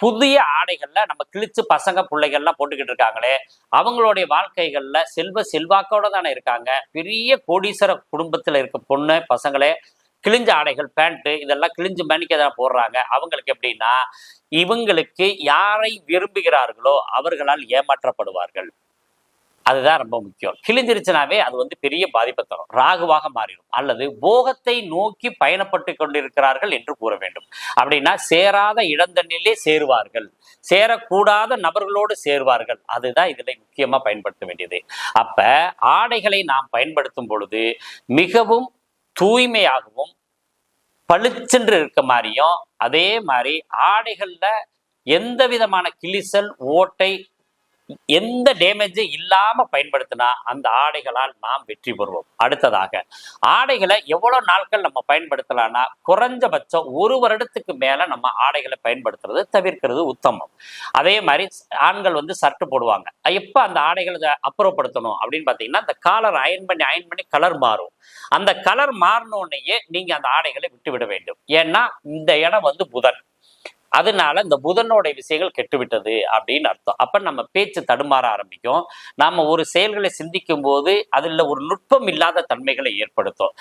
புதிய ஆடைகள்ல நம்ம கிழிச்சு பசங்க பிள்ளைகள்லாம் போட்டுக்கிட்டு இருக்காங்களே அவங்களுடைய வாழ்க்கைகள்ல செல்வ செல்வாக்கோட தானே இருக்காங்க. பெரிய கோடீஸ்வர குடும்பத்துல இருக்க பொண்ணு பசங்களே கிழிஞ்ச ஆடைகள் பேண்ட்டு இதெல்லாம் கிழிஞ்சு மணிக்க தான் போடுறாங்க. அவங்களுக்கு எப்படின்னா இவங்களுக்கு யாரை விரும்புகிறார்களோ அவர்களால் ஏமாற்றப்படுவார்கள். அதுதான் ரொம்ப முக்கியம். கிழிஞ்சிருச்சுனாவே அது வந்து பெரிய பாதிப்பை தரும். ராகுவாக மாறிடும். அல்லது போகத்தை நோக்கி பயணப்பட்டு கொண்டிருக்கிறார்கள் என்று கூற வேண்டும். அப்படின்னா சேராத இளந்தண்ணிலே சேருவார்கள். சேரக்கூடாத நபர்களோடு சேருவார்கள். அதுதான் இதில் முக்கியமாக பயன்படுத்த வேண்டியது. அப்ப ஆடைகளை நாம் பயன்படுத்தும் பொழுது மிகவும் தூய்மையாகவும் பளிச்சென்று இருக்க மாதிரியும் அதே மாதிரி ஆடைகளில் எந்த விதமான கிளிசல் ஓட்டை எந்த டேமேஜும் இல்லாம பயன்படுத்தினா அந்த ஆடைகளால் நாம் வெற்றி பெறுவோம். அடுத்ததாக ஆடைகளை எவ்வளவு நாட்கள் நம்ம பயன்படுத்தலாம்னா குறைஞ்சபட்சம் ஒரு வருடத்துக்கு மேல நம்ம ஆடைகளை பயன்படுத்துறது தவிர்க்கிறது உத்தமம். அதே மாதிரி ஆண்கள் வந்து சர்ட்டு போடுவாங்க. எப்ப அந்த ஆடைகளை அப்புறப்படுத்தணும்? அப்படின்னு பாத்தீங்கன்னா அந்த காலர் அயன் பண்ணி அயன் பண்ணி கலர் மாறும். அந்த கலர் மாறினோடனேயே நீங்க அந்த ஆடைகளை விட்டு விட வேண்டும். ஏன்னா இந்த இடம் வந்து புதன். அதனால இந்த புதனோட விஷயங்கள் கெட்டுவிட்டது அப்படின்னு அர்த்தம். அப்ப நம்ம பேச்சு தடுமாற ஆரம்பிக்கும். நாம ஒரு செயல்களை சிந்திக்கும் போது அதுல ஒரு நுட்பம் இல்லாத தன்மைகளை ஏற்படுத்தும்.